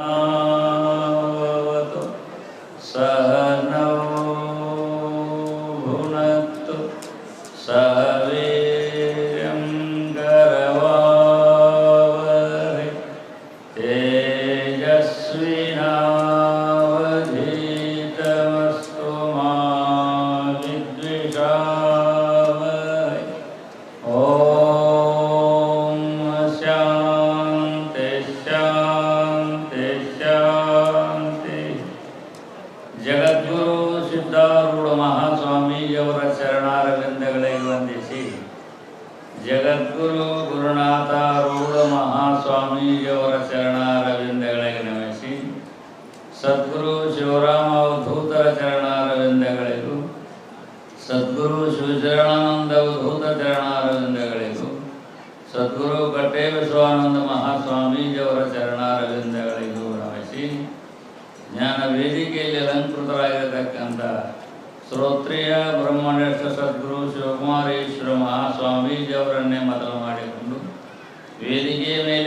Um. ಗುರುನಾಥಾರೂಢ ಮಹಾಸ್ವಾಮೀಜಿಯವರ ಚರಣಾರವಿಂದಗಳಿಗೆ ನಮಿಸಿ, ಸದ್ಗುರು ಶಿವರಾಮ ಅವಧೂತರ ಚರಣಾರವಿಂದಗಳಿಗೂ ಸದ್ಗುರು ಶಿವಚರಣಾನಂದ ಅವಧೂತ ಚರಣಾರವಿಂದಗಳಿಗೂ ಸದ್ಗುರು ಕಟ್ಟೆ ವಿಶ್ವಾನಂದ ಮಹಾಸ್ವಾಮೀಜಿಯವರ ಚರಣಾರವಿಂದಗಳಿಗೂ ನಮಿಸಿ, ಜ್ಞಾನ ವೇದಿಕೆಯಲ್ಲಿ ಅಲಂಕೃತರಾಗಿರತಕ್ಕಂಥ ಶ್ರೋತ್ರಿಯ ಬ್ರಹ್ಮನಿಷ್ಠ ಸದ್ಗುರು ಶಿವಕುಮಾರೇಶ್ವರ ಮಹಾಸ್ವಾಮೀಜಿಯವರನ್ನೇ ಮೊದಲು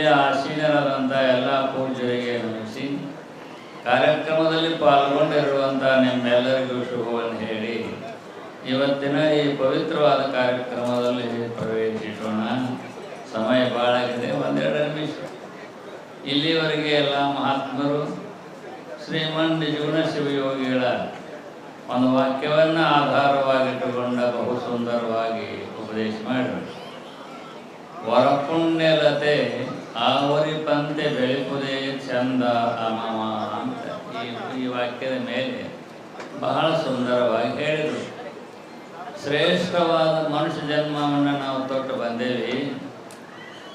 ಆಸೀನರಾದಂಥ ಎಲ್ಲ ಪೂಜ್ಯರಿಗೆ ನಮಿಸಿ ಕಾರ್ಯಕ್ರಮದಲ್ಲಿ ಪಾಲ್ಗೊಂಡಿರುವಂಥ ನಿಮ್ಮೆಲ್ಲರಿಗೂ ಶುಭವನ್ನು ಹೇಳಿ, ಇವತ್ತಿನ ಈ ಪವಿತ್ರವಾದ ಕಾರ್ಯಕ್ರಮದಲ್ಲಿ ಪ್ರವೇಶಿಸೋಣ. ಸಮಯ ಭಾಳಾಗಿದೆ ಒಂದೆರಡು ನಿಮಿಷ. ಇಲ್ಲಿವರೆಗೆ ಎಲ್ಲ ಮಹಾತ್ಮರು ಶ್ರೀಮನ್ ಜೀವನ ಶಿವಯೋಗಿಗಳ ಒಂದು ವಾಕ್ಯವನ್ನು ಆಧಾರವಾಗಿಟ್ಟುಕೊಂಡ ಬಹು ಸುಂದರವಾಗಿ ಉಪದೇಶ ಮಾಡಿದರು. ವರಪುಣ್ಯಲತೆ ಆವರಿಪಂತೆ ಬೆಳಕುದೇ ಚಂದ ಅಮಮ ಅಂತ ಈ ವಾಕ್ಯದ ಮೇಲೆ ಬಹಳ ಸುಂದರವಾಗಿ ಹೇಳಿದರು. ಶ್ರೇಷ್ಠವಾದ ಮನುಷ್ಯ ಜನ್ಮವನ್ನು ನಾವು ತೊಟ್ಟು ಬಂದೇವಿ.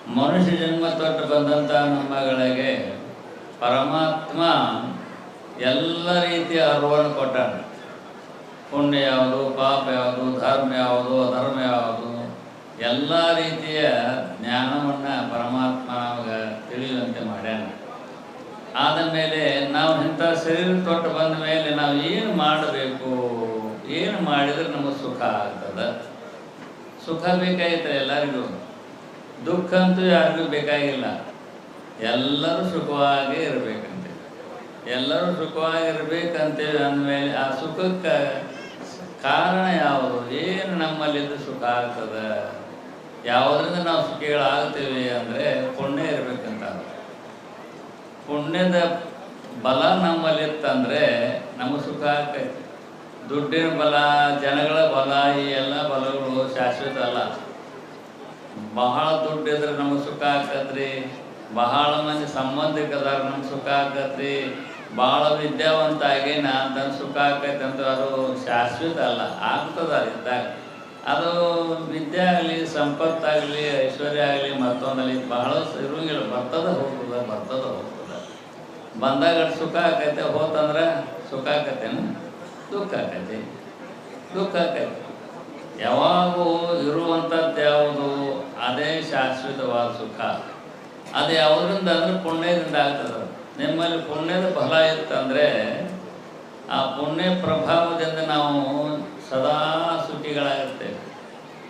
ಮನುಷ್ಯ ಜನ್ಮ ತೊಟ್ಟು ಬಂದಂಥ ನಮ್ಮಗಳಿಗೆ ಪರಮಾತ್ಮ ಎಲ್ಲ ರೀತಿಯ ಅರ್ವನ್ನು ಕೊಟ್ಟಾನೆ. ಪುಣ್ಯ ಯಾವುದು, ಪಾಪ ಯಾವುದು, ಧರ್ಮ ಯಾವುದು, ಅಧರ್ಮ ಯಾವುದು ಎಲ್ಲ ರೀತಿಯ ಜ್ಞಾನವನ್ನು ಪರಮಾತ್ಮ ನಮಗೆ ತಿಳಿಯುವಂತೆ ಮಾಡ್ಯಾನ. ಆದ ಮೇಲೆ ನಾವು ಇಂಥ ಶರೀರ ತೊಟ್ಟು ಬಂದ ಮೇಲೆ ನಾವು ಏನು ಮಾಡಬೇಕು, ಏನು ಮಾಡಿದರೆ ನಮಗೆ ಸುಖ ಆಗ್ತದೆ? ಸುಖ ಬೇಕಾಗಿತ್ತು ಎಲ್ಲರಿಗೂ. ದುಃಖ ಅಂತೂ ಯಾರಿಗೂ ಬೇಕಾಗಿಲ್ಲ. ಎಲ್ಲರೂ ಸುಖವಾಗಿ ಇರಬೇಕಂತೆ. ಎಲ್ಲರೂ ಸುಖವಾಗಿರ್ಬೇಕಂತೇಳಿ ಅಂದಮೇಲೆ ಆ ಸುಖಕ್ಕೆ ಕಾರಣ ಯಾವುದು? ಏನು ನಮ್ಮಲ್ಲಿದ್ದು ಸುಖ ಆಗ್ತದೆ? ಯಾವುದರಿಂದ ನಾವು ಸುಖಿಗಳಾಗ್ತೀವಿ ಅಂದರೆ ಪುಣ್ಯ ಇರಬೇಕಂತ ಪುಣ್ಯದ ಬಲ ನಮ್ಮಲ್ಲಿತ್ತಂದರೆ ನಮಗೆ ಸುಖ ಆಗ್ತೈತಿ. ದುಡ್ಡಿನ ಬಲ, ಜನಗಳ ಬಲ, ಈ ಎಲ್ಲ ಬಲಗಳು ಶಾಶ್ವತ ಅಲ್ಲ. ಬಹಳ ದುಡ್ಡಿದ್ರೆ ನಮಗೆ ಸುಖ ಆಗತ್ರಿ ಬಹಳ ಮಂದಿ ಸಂಬಂಧಿಕದಾಗ ನಮ್ಗೆ ಸುಖ ಆಗತ್ರಿ ಭಾಳ ವಿದ್ಯಾವಂತ ಆಗೇನ ಅಂತ ಸುಖ ಆಕೈತೆ ಅಂತ ಅದು ಶಾಶ್ವತ ಅಲ್ಲ, ಆಗ್ತದ ಇದ್ದಾಗ. ಅದು ವಿದ್ಯೆ ಆಗಲಿ ಸಂಪತ್ತಾಗಲಿ ಐಶ್ವರ್ಯ ಆಗಲಿ, ಮತ್ತೊಂದಲ್ಲಿ ಬಹಳ ಇರುವಂಗಿಲ್ಲ ಬರ್ತದ, ಹೋಗ್ತದ, ಬರ್ತದ, ಹೋಗ್ತದೆ. ಬಂದಾಗ ಸುಖ ಆಕೈತೆ, ಹೋತಂದ್ರೆ ಸುಖ ಆಕತೇನು? ದುಃಖ ಆಕೈತಿ. ದುಃಖ ಆಕೈತಿ. ಯಾವಾಗೂ ಇರುವಂಥದ್ದು ಯಾವುದು? ಅದೇ ಶಾಶ್ವತವಾದ ಸುಖ. ಅದು ಯಾವುದರಿಂದ ಅಂದ್ರೆ ಪುಣ್ಯದಿಂದ ಆಗ್ತದೆ. ನಿಮ್ಮಲ್ಲಿ ಪುಣ್ಯದ ಫಲ ಇತ್ತಂದರೆ ಆ ಪುಣ್ಯ ಪ್ರಭಾವದಿಂದ ನಾವು ಸದಾ ಸುಖಿಗಳಾಗಿರ್ತೇವೆ.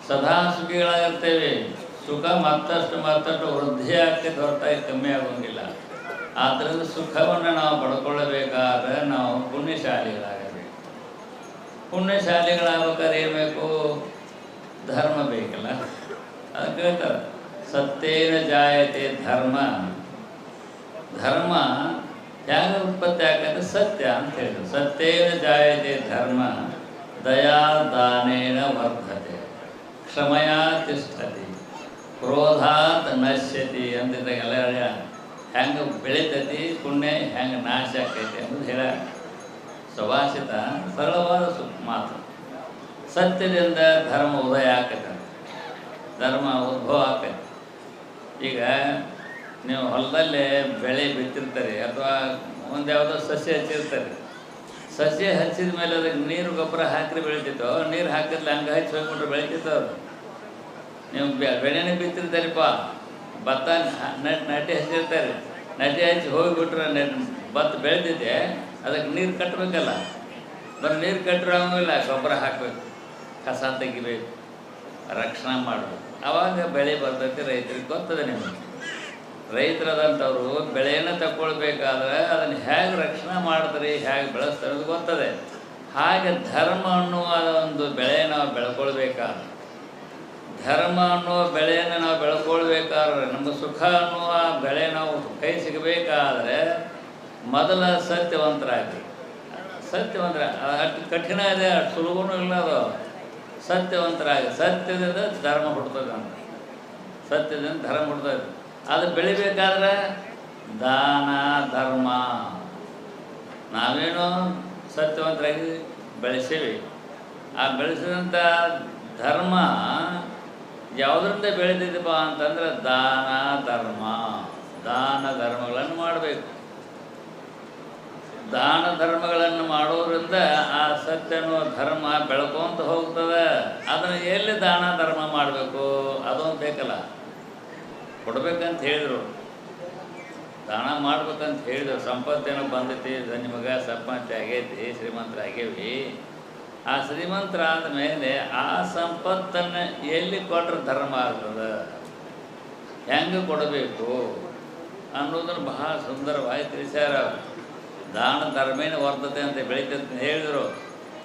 ಸದಾ ಸುಖಿಗಳಾಗಿರ್ತೇವೆ. ಸುಖ ಮತ್ತಷ್ಟು ಮತ್ತಷ್ಟು ವೃದ್ಧಿ ಆಗ್ತೈತೆ ಹೊರತಾಗಿ ಕಮ್ಮಿ ಆಗೋಂಗಿಲ್ಲ ಆದ್ದರಿಂದ ಸುಖವನ್ನು ನಾವು ಪಡ್ಕೊಳ್ಳಬೇಕಾದ್ರೆ ನಾವು ಪುಣ್ಯಶಾಲಿಗಳಾಗಬೇಕು. ಪುಣ್ಯಶಾಲಿಗಳಾಗ್ಬೇಕಾದ್ರೆ ಏನು ಬೇಕು? ಧರ್ಮ ಬೇಕಲ್ಲ. ಅದಕ್ಕೆ ಹೇಳ್ತಾರೆ ಸತ್ಯೇನ ಜಾಯತೆ ಧರ್ಮ. ಧರ್ಮ ಹೇಗೆ ಉತ್ಪತ್ತಿ ಆಗತ್ತೆ ಸತ್ಯ ಅಂತ ಹೇಳಿದ್ರು. ಸತ್ಯೇನ ಜಾಯತೆ ಧರ್ಮ. ದಯಾ ದಾನೇನ ವರ್ಧತೆ, ಕ್ಷಮಯ ತಿಷ್ಟತಿ ಕ್ರೋಧಾತ್ ನಶ್ಯತಿ ಅಂತಿದ್ದಾಗೆಲ್ಲ ಹೆಂಗೆ ಬೆಳಿತೈತಿ, ಪುಣ್ಯ ಹೆಂಗೆ ನಾಶ ಆಕೈತಿ ಅನ್ನೋದು ಹೇಳ ಸುಭಾಷಿತ ಸರಳವಾದ ಸು ಮಾತು. ಸತ್ಯದಿಂದ ಧರ್ಮ ಉದಯ ಆಕೈತೆ ಧರ್ಮ ಉದ್ಭವ ಆಕೈತೆ. ಈಗ ನೀವು ಹೊಲದಲ್ಲಿ ಬೆಳೆ ಬಿತ್ತಿರ್ತಾರೆ ಅಥವಾ ಒಂದು ಯಾವುದೋ ಸಸ್ಯ ಹಚ್ಚಿರ್ತಾರೆ. ಸಸ್ಯ ಹಚ್ಚಿದ ಮೇಲೆ ಅದಕ್ಕೆ ನೀರು ಗೊಬ್ಬರ ಹಾಕಿದ್ರೆ ಬೆಳಿತಿತ್ತು. ನೀರು ಹಾಕಿದ್ರೆ ಹಂಗೆ ಹಚ್ಚಿ ಹೋಗ್ಬಿಟ್ರೆ ಬೆಳಿತಿತ್ತು ಅದು ನೀವು ಬೆಳೆನೆ ಬಿತ್ತಿರ್ತಾರಪ್ಪ. ಭತ್ತ ನಟಿ ಹಚ್ಚಿರ್ತಾರೆ. ನಟಿ ಹಚ್ಚಿ ಹೋಗಿಬಿಟ್ರೆ ಭತ್ತ ಬೆಳೆದಿದ್ದೆ, ಅದಕ್ಕೆ ನೀರು ಕಟ್ಟಬೇಕಲ್ಲ ಬರೀ ನೀರು ಕಟ್ಟಿರೋಂಗಿಲ್ಲ ಗೊಬ್ಬರ ಹಾಕಬೇಕು, ಕಸ ತೆಗಿಬೇಕು, ರಕ್ಷಣೆ ಮಾಡಬೇಕು. ಆವಾಗ ಬೆಳೆ ಬರ್ತೈತಿ ರೈತರಿಗೆ ಗೊತ್ತದೆ ನಿಮಗೆ. ರೈತರದಂಥವ್ರು ಬೆಳೆಯನ್ನು ತಗೊಳ್ಬೇಕಾದ್ರೆ ಅದನ್ನು ಹೇಗೆ ರಕ್ಷಣೆ ಮಾಡ್ತಾರೆ, ಹೇಗೆ ಬೆಳೆಸ್ತಾರೆ ಅದು ಗೊತ್ತದೆ. ಹಾಗೆ ಧರ್ಮ ಅನ್ನುವ ಒಂದು ಬೆಳೆ ನಾವು ಬೆಳ್ಕೊಳ್ಬೇಕಾದ್ರೆ, ಧರ್ಮ ಅನ್ನುವ ಬೆಳೆಯನ್ನು ನಾವು ಬೆಳ್ಕೊಳ್ಬೇಕಾದ್ರೆ ನಮ್ಮ ಸುಖ ಅನ್ನುವ ಬೆಳೆ ನಾವು ಕೈ ಸಿಗಬೇಕಾದ್ರೆ ಮೊದಲ ಸತ್ಯವಂತರಾಗಿ ಸತ್ಯವಂತರ, ಅಷ್ಟು ಕಠಿಣ ಇದೆ, ಅಷ್ಟು ಸುಲಭನೂ ಇಲ್ಲ ಅದು. ಸತ್ಯವಂತರಾಗಿ, ಸತ್ಯದಿಂದ ಧರ್ಮ ಹುಡ್ತದೆ ಅಂತ ಸತ್ಯದಿಂದ ಧರ್ಮ ಹುಡ್ತದೆ ಅದು ಬೆಳಿಬೇಕಾದ್ರೆ ದಾನ, ಧರ್ಮ. ನಾವೇನು ಸತ್ಯವಂತರಾಗಿ ಬೆಳೆಸೀವಿ. ಆ ಬೆಳೆಸಿದಂಥ ಧರ್ಮ ಯಾವುದರಿಂದ ಬೆಳೆದಿದ್ದಪ್ಪ ಅಂತಂದ್ರೆ ದಾನ, ಧರ್ಮ. ದಾನ ಧರ್ಮಗಳನ್ನು ಮಾಡಬೇಕು. ದಾನ ಧರ್ಮಗಳನ್ನು ಮಾಡೋದ್ರಿಂದ ಆ ಸತ್ಯ ಅನ್ನೋ ಧರ್ಮ ಬೆಳ್ಕೊಂತ ಹೋಗ್ತದೆ. ಅದನ್ನು ಎಲ್ಲಿ ದಾನ, ಧರ್ಮ ಮಾಡಬೇಕು? ಅದೊಂದು ಬೇಕಲ್ಲ. ಕೊಡ್ಬೇಕಂತ ಹೇಳಿದರು. ದಾನ ಮಾಡ್ಬೇಕಂತ ಹೇಳಿದ್ರು. ಸಂಪತ್ತೇನೋ ಬಂದೈತಿ ನಿಮಗೆ ಸರ್ಪಂಚ ಆಗೈತಿ, ಶ್ರೀಮಂತ್ರ ಆಗೇವಿ ಆ ಶ್ರೀಮಂತರ ಆದಮೇಲೆ ಆ ಸಂಪತ್ತನ್ನು ಎಲ್ಲಿ ಕೊಟ್ರೆ ಧರ್ಮ ಆಗ್ತದ? ಹೆಂಗೆ ಕೊಡಬೇಕು ಅನ್ನೋದನ್ನು ಬಹಳ ಸುಂದರವಾಗಿ ತಿಳಿಸ್ಯಾರ. ದಾನ ಧರ್ಮೇನ ವರ್ತತೆ ಅಂತ ಬೆಳೀತಂತ ಹೇಳಿದರು.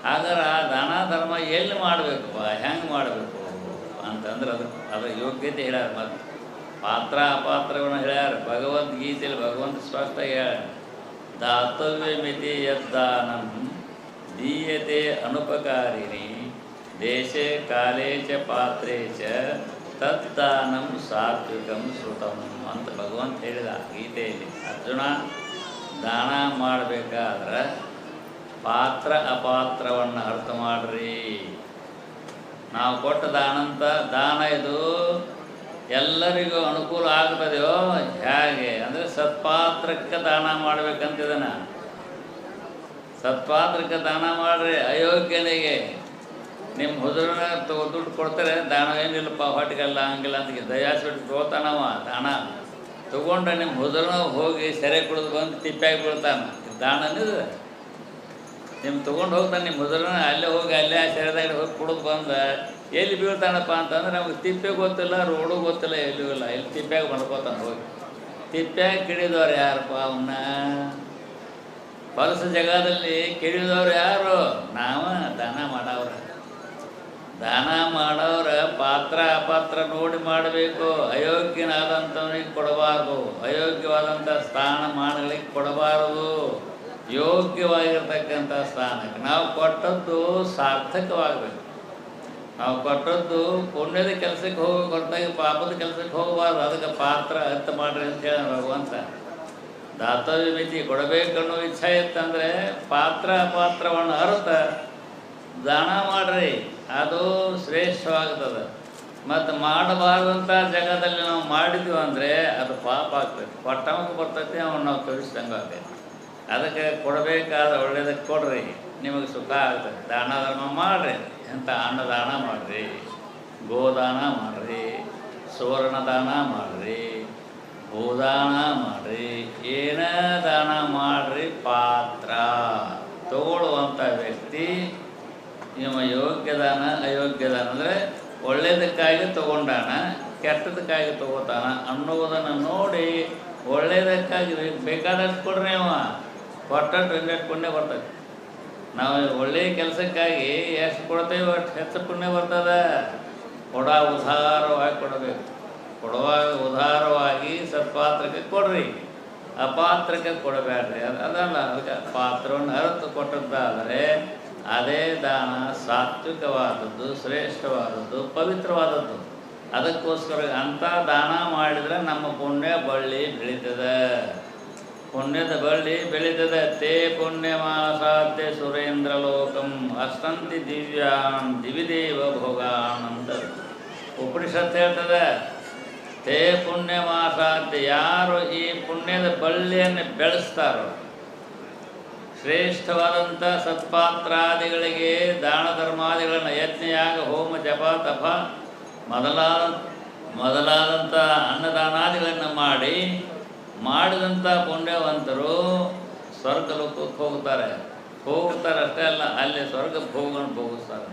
ಆದರೆ ಆ ದಾನ ಧರ್ಮ ಎಲ್ಲಿ ಮಾಡಬೇಕಪ್ಪ? ಹೆಂಗೆ ಮಾಡಬೇಕು ಅಂತಂದ್ರೆ ಅದು ಅದರ ಯೋಗ್ಯತೆ ಹೇಳ್ಯಾರ ಮತ್ತು. ಪಾತ್ರ ಅಪಾತ್ರಗಳನ್ನು ಹೇಳ್ಯಾರ. ಭಗವದ್ಗೀತೆಯಲ್ಲಿ ಭಗವಂತ ಸ್ಪಷ್ಟ ಹೇಳ ದಾತವ್ಯ ಮಿತಿ ಯದ್ದಾನಂ ದೀಯತೆ ಅನುಪಕಾರಿಣಿ ದೇಶೇ ಕಾಲೇ ಚ ಪಾತ್ರೇ ಚ ತದ್ದಾನಂ ಸಾತ್ವಿಕಂ ಶ್ರುತಂ ಅಂತ ಭಗವಂತ ಹೇಳಿದ ಗೀತೆಯಲ್ಲಿ. ಅರ್ಜುನ ದಾನ ಮಾಡಬೇಕಾದ್ರೆ ಪಾತ್ರ ಅಪಾತ್ರವನ್ನು ಅರ್ಥ ಮಾಡ್ರಿ. ನಾವು ಕೊಟ್ಟ ದಾನಂತ ದಾನ ಇದು ಎಲ್ಲರಿಗೂ ಅನುಕೂಲ ಆಗ್ತದೆಯೋ ಹೇಗೆ? ಅಂದರೆ ಸತ್ಪಾತ್ರಕ್ಕೆ ದಾನ ಮಾಡ್ಬೇಕಂತಿದನ ಸತ್ಪಾತ್ರಕ್ಕೆ ದಾನ ಮಾಡ್ರಿ, ಅಯೋಗ್ಯನಿಗೆ. ನಿಮ್ಮ ಹುದುರನ ತಗೋ ದುಡ್ಡು ಕೊಡ್ತಾರೆ, ದಾನ ಏನಿಲ್ಲಪ್ಪ, ಹೊಟ್ಟಿಗೆಲ್ಲ ಹಂಗಿಲ್ಲ ಅಂತ ದಯಾಸ್ಬಿಟ್ಟು ತಗೋತಾನವ ದಾನ. ತಗೊಂಡ ನಿಮ್ಮ ಹುದುರನ ಹೋಗಿ ಸೆರೆ ಕುಡಿದು ಬಂದು ತಿಪ್ಪಾಗಿ ಬೀಳ್ತಾನೆ. ದಾನನಿದು ನಿಮ್ಮ ತೊಗೊಂಡು ಹೋಗ್ತಾನೆ ನಿಮ್ಮ ಹುದುರನ, ಅಲ್ಲೇ ಹೋಗಿ, ಅಲ್ಲೇ ಸೆರೆದಾಗ ಹೋಗಿ ಕುಡಿದು ಬಂದ ಎಲ್ಲಿ ಬೀಳ್ತಾನಪ್ಪ ಅಂತಂದ್ರೆ ನಮಗೆ ತಿಪ್ಪೆ ಗೊತ್ತಿಲ್ಲ, ರೋಡು ಗೊತ್ತಿಲ್ಲ, ಎಲ್ಲಿಯೂ ಇಲ್ಲ. ಎಲ್ಲಿ ತಿಪ್ಪ್ಯಾಗ ಮಾಡ್ಕೋತಾನೆ ಹೋಗಿ. ತಿಪ್ಪ್ಯಾಗ ಕಿಡಿದವ್ರು ಯಾರಪ್ಪ ಅವನ್ನ? ಹೊಲಸು ಜಗದಲ್ಲಿ ಕಿಡಿದವ್ರು ಯಾರು? ನಾವು ದಾನ ಮಾಡವ್ರ. ದಾನ ಮಾಡೋರ ಪಾತ್ರ ಅಪಾತ್ರ ನೋಡಿ ಮಾಡಬೇಕು. ಅಯೋಗ್ಯನಾದಂಥವನಿಗೆ ಕೊಡಬಾರದು. ಅಯೋಗ್ಯವಾದಂಥ ಸ್ಥಾನಮಾನಗಳಿಗೆ ಕೊಡಬಾರದು. ಯೋಗ್ಯವಾಗಿರ್ತಕ್ಕಂಥ ಸ್ಥಾನಕ್ಕೆ. ನಾವು ಕೊಟ್ಟದ್ದು ಸಾರ್ಥಕವಾಗಬೇಕು. ನಾವು ಕೊಟ್ಟದ್ದು ಪುಣ್ಯದ ಕೆಲಸಕ್ಕೆ ಹೋಗಿ, ಕೊಟ್ಟಾಗ ಪಾಪದ ಕೆಲಸಕ್ಕೆ ಹೋಗಬಾರ್ದು. ಅದಕ್ಕೆ ಪಾತ್ರ ಅರ್ಥ ಮಾಡ್ರಿ ಅಂತ ಹೇಳಿ ಭಗವಂತ ದಾತವ್ಯ ಮಿತಿ ಕೊಡಬೇಕನ್ನೋ ಇಚ್ಛೆ ಇತ್ತಂದರೆ ಪಾತ್ರ ಪಾತ್ರವನ್ನು ಅರ್ಥ ದಾನ ಮಾಡ್ರಿ. ಅದು ಶ್ರೇಷ್ಠವಾಗ್ತದೆ. ಮತ್ತು ಮಾಡಬಾರ್ದಂಥ ಜಾಗದಲ್ಲಿ ನಾವು ಮಾಡಿದ್ವಿ ಅಂದರೆ ಅದು ಪಾಪ ಆಗ್ತದೆ. ಪಟ್ಟಮಕ್ಕೆ ಬರ್ತೈತಿ ಅವನ್ನ ನಾವು ತೋರಿಸ್ದಂಗೆ ಆಗ್ತೈತಿ. ಅದಕ್ಕೆ ಕೊಡಬೇಕಾದ ಒಳ್ಳೇದಕ್ಕೆ ಕೊಡ್ರಿ. ನಿಮಗೆ ಸುಖ ಆಗ್ತದೆ. ದಾನ ಧರ್ಮ ಮಾಡಿರಿ. ಎಂಥ ಅನ್ನದಾನ ಮಾಡಿರಿ? ಗೋದಾನ ಮಾಡಿರಿ, ಸುವರ್ಣದಾನ ಮಾಡಿರಿ ಭೂದಾನ ಮಾಡಿರಿ, ಏನ ದಾನ ಮಾಡಿರಿ? ಪಾತ್ರ. ತಗೊಳ್ಳುವಂಥ ವ್ಯಕ್ತಿ ನಿಮ್ಮ ಯೋಗ್ಯದಾನ, ಅಯೋಗ್ಯದಾನ ಅಯೋಗ್ಯ ದಾನ ಅಂದರೆ ಒಳ್ಳೆಯದಕ್ಕಾಗಿ ತಗೊಂಡಾನ, ಕೆಟ್ಟದಕ್ಕಾಗಿ ತಗೋತಾನ ಅನ್ನುವುದನ್ನು ನೋಡಿ ಒಳ್ಳೆಯದಕ್ಕಾಗಿ ಬೇಕಾದಷ್ಟು ಕೊಡ್ರಿ ಅವ. ಕೊಟ್ಟ ಇನ್ನೆಷ್ಟು ಪುಣ್ಯ ಬರ್ತದೆ. ನಾವು ಒಳ್ಳೆಯ ಕೆಲಸಕ್ಕಾಗಿ ಎಷ್ಟು ಕೊಡ್ತೇವೆ ಅಷ್ಟು ಹೆಚ್ಚು ಪುಣ್ಯ ಬರ್ತದೆ. ಕೊಡ ಉದಾರವಾಗಿ ಕೊಡಬೇಕು. ಕೊಡುವಾಗ ಉದಾರವಾಗಿ ಸತ್ಪಾತ್ರಕ್ಕೆ ಕೊಡ್ರಿ. ಅಪಾತ್ರಕ್ಕೆ ಕೊಡಬೇಡ್ರಿ. ಅದು ಅದಲ್ಲ, ಅದಕ್ಕೆ ಪಾತ್ರವನ್ನು ಅರತು ಕೊಟ್ಟದ್ದಾದರೆ ಅದೇ ದಾನ ಸಾತ್ವಿಕವಾದದ್ದು, ಶ್ರೇಷ್ಠವಾದದ್ದು, ಪವಿತ್ರವಾದದ್ದು. ಅದಕ್ಕೋಸ್ಕರ ಅಂಥ ದಾನ ಮಾಡಿದರೆ ನಮ್ಮ ಪುಣ್ಯ ಬಳ್ಳಿ ಬೆಳೀತದೆ. ಪುಣ್ಯದ ಬಳ್ಳಿ ಬೆಳೆದದ ತೇ ಪುಣ್ಯಮಾಸಾದ್ಯ ಸುರೇಂದ್ರ ಲೋಕಂ ಅಷ್ಟಂತಿ ದಿವ್ಯಾನ್ ದಿವಿದೇವ ಭೋಗಾನಂದ. ಉಪನಿಷತ್ ಹೇಳ್ತದ, ತೇ ಪುಣ್ಯ ಮಾಸಾಧ್ಯ ಯಾರು ಈ ಪುಣ್ಯದ ಬಳ್ಳಿಯನ್ನು ಬೆಳೆಸ್ತಾರೋ ಶ್ರೇಷ್ಠವಾದಂಥ ಸತ್ಪಾತ್ರಾದಿಗಳಿಗೆ, ದಾನ ಧರ್ಮಾದಿಗಳನ್ನು ಯಜ್ಞಯಾಗ, ಹೋಮ, ಜಪ, ತಪ, ಮೊದಲಾದ ಮೊದಲಾದಂಥ ಅನ್ನದಾನಾದಿಗಳನ್ನು ಮಾಡಿ ಮಾಡಿದಂಥ ಪುಣ್ಯವಂತರು ಸ್ವರ್ಗ ಲೋಕಕ್ಕೆ ಹೋಗ್ತಾರೆ ಹೋಗ್ತಾರೆ ಅಷ್ಟೇ ಅಲ್ಲ, ಅಲ್ಲಿ ಸ್ವರ್ಗ ಭೋಗವನ್ನು ಭೋಗಿಸ್ತಾರೆ.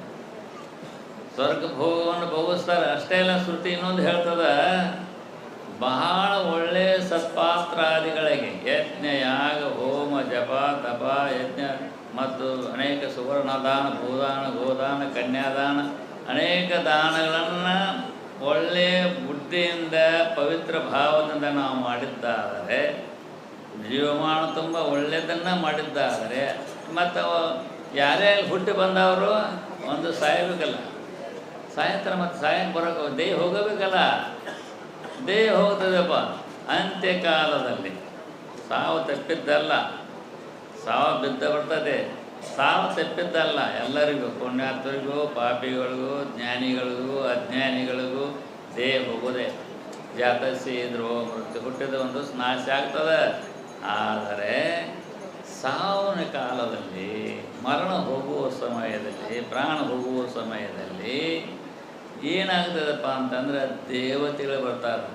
ಸ್ವರ್ಗ ಭೋಗವನ್ನು ಭೋಗಿಸ್ತಾರೆ. ಅಷ್ಟೇ ಅಲ್ಲ, ಶ್ರುತಿ ಇನ್ನೊಂದು ಹೇಳ್ತದ, ಬಹಳ ಒಳ್ಳೆಯ ಸತ್ಪಾತ್ರಾದಿಗಳಿಗೆ ಯಜ್ಞ ಯಾಗ ಹೋಮ, ಜಪ, ತಪ, ಯಜ್ಞ ಮತ್ತು ಅನೇಕ ಸುವರ್ಣದಾನ, ಭೂದಾನ, ಗೋದಾನ, ಕನ್ಯಾದಾನ ಅನೇಕ ದಾನಗಳನ್ನು ಒಳ್ಳೆಯ ಬುದ್ಧಿಯಿಂದ ಪವಿತ್ರ ಭಾವದಿಂದ ನಾವು ಮಾಡಿದ್ದಾದರೆ, ಜೀವಮಾನ ತುಂಬ ಒಳ್ಳೆಯದನ್ನು ಮಾಡಿದ್ದಾದರೆ, ಮತ್ತು ಯಾರೇ ಹುಟ್ಟಿ ಬಂದವರು ಒಂದು ಸಾಯಬೇಕಲ್ಲ. ಸಾಯಂತ್ರ ಮತ್ತು ಸಾಯಂಕಾಲ ಬರೋಕೆ ದೇಹ ಹೋಗಬೇಕಲ್ಲ. ದೇಹ ಹೋಗ್ತದೆಪ್ಪ. ಅಂತ್ಯಕಾಲದಲ್ಲಿ ಸಾವು ತಪ್ಪಿದ್ದಲ್ಲ. ಸಾವು ಬಿದ್ದ ಬರ್ತದೆ. ಸಾವು ತಪ್ಪಿದ್ದಲ್ಲ. ಎಲ್ಲರಿಗೂ ಪುಣ್ಯಾರ್ಥರಿಗೂ ಪಾಪಿಗಳಿಗೂ, ಜ್ಞಾನಿಗಳಿಗೂ, ಅಜ್ಞಾನಿಗಳಿಗೂ. ದೇಹ ಹೋಗೋದೆ ಜಾತಸಿ ಇದ್ರು ಮೃತ್ಯು ಹುಟ್ಟಿದ ಒಂದು ನಾಶ ಆಗ್ತದೆ. ಆದರೆ ಸಾವಿನ ಕಾಲದಲ್ಲಿ, ಮರಣ ಹೋಗುವ ಸಮಯದಲ್ಲಿ, ಪ್ರಾಣ ಹೋಗುವ ಸಮಯದಲ್ಲಿ ಏನಾಗ್ತದಪ್ಪ ಅಂತಂದ್ರೆ ದೇವತೆಗಳು ಬರ್ತಾರೆ.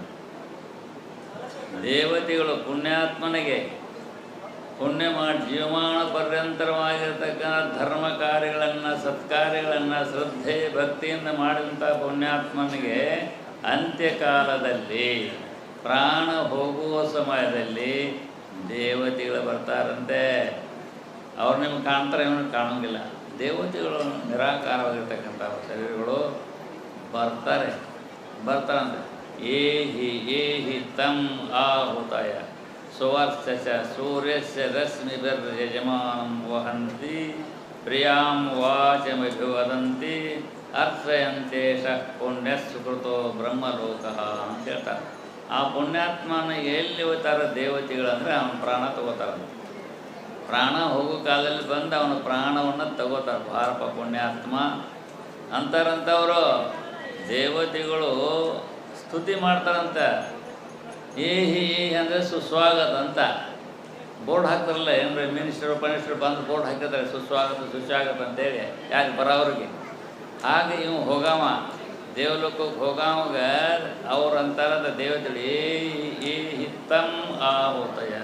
ದೇವತೆಗಳು ಪುಣ್ಯಾತ್ಮನಿಗೆ ಪುಣ್ಯ ಮಾಡಿ ಜೀವಮಾನ ಪರ್ಯಂತರವಾಗಿರ್ತಕ್ಕಂಥ ಧರ್ಮ ಕಾರ್ಯಗಳನ್ನು, ಸತ್ಕಾರ್ಯಗಳನ್ನು, ಶ್ರದ್ಧೆ, ಭಕ್ತಿಯಿಂದ ಮಾಡಿದಂಥ ಪುಣ್ಯಾತ್ಮನಿಗೆ ಅಂತ್ಯಕಾಲದಲ್ಲಿ ಪ್ರಾಣ ಹೋಗುವ ಸಮಯದಲ್ಲಿ ದೇವತೆಗಳು ಬರ್ತಾರಂತೆ. ಅವ್ರು ನಿಮ್ಗೆ ಕಾಣ್ತಾರೆ ಇವನು ಕಾಣೋಂಗಿಲ್ಲ. ದೇವತೆಗಳು ನಿರಾಕಾರವಾಗಿರ್ತಕ್ಕಂಥ ಶರೀರಗಳು ಬರ್ತಾರೆ. ಬರ್ತಾರಂತೆ. ಏ ಹಿ ಏ ಹಿ ತಂ ಆಹುತಾಯ. ಸುವರ್ಚ ಸೂರ್ಯಸ್ಯ, ರಶ್ಮಿ ಯಜಮಾನಂ ವಹಂತಿ, ಪ್ರಿಯಾಂ ಅರ್ಥಯಂತೇಶ ಪುಣ್ಯ ಸುಕೃತೋ ಬ್ರಹ್ಮಲೋಕ ಅಂತ ಹೇಳ್ತಾರೆ. ಆ ಪುಣ್ಯಾತ್ಮನ ಎಲ್ಲಿ ಹೋಗ್ತಾರ ದೇವತೆಗಳು ಅಂದರೆ ಅವನ ಪ್ರಾಣ ತಗೋತಾರ. ಪ್ರಾಣ ಹೋಗೋ ಕಾಲದಲ್ಲಿ ಬಂದು ಅವನ ಪ್ರಾಣವನ್ನು ತಗೋತಾರೆ. ಭಾರಪ ಪುಣ್ಯಾತ್ಮ ಅಂತಾರಂಥವರು ದೇವತೆಗಳು ಸ್ತುತಿ ಮಾಡ್ತಾರಂತೆ. ಏಹಿ ಏಹಿ ಅಂದರೆ ಸುಸ್ವಾಗತ ಅಂತ. ಬೋರ್ಡ್ ಹಾಕ್ತಾರಲ್ಲ ಏನ್ರಿ ಮಿನಿಸ್ಟರ್ ಪನಿಸ್ಟರ್ ಬಂದು ಬೋರ್ಡ್ ಹಾಕಿರ್ತಾರೆ ಸುಸ್ವಾಗತ ಸುಸ್ವಾಗತ ಅಂತೇಳಿ. ಯಾಕೆ ಬರೋವ್ರಿಗೆ ಹಾಗೆ ಇವು ಹೋಗಾಮ ದೇವಲೋಕಕ್ಕೆ ಹೋಗಾವಾಗ ಅವ್ರ ಅಂತಾರದ ದೇವತಳಿ ಈ ಹಿತ್ತಂ ಆಹುತಯ.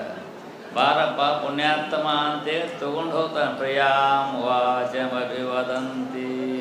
ಬಾರಪ್ಪ ಪುಣ್ಯಾತ್ಮ ಅಂತೇಳಿ ತಗೊಂಡು ಹೋಗ್ತಾನೆ. ಪ್ರಿಯಾಂ ವಾಚಮಭಿವದಂತಿ.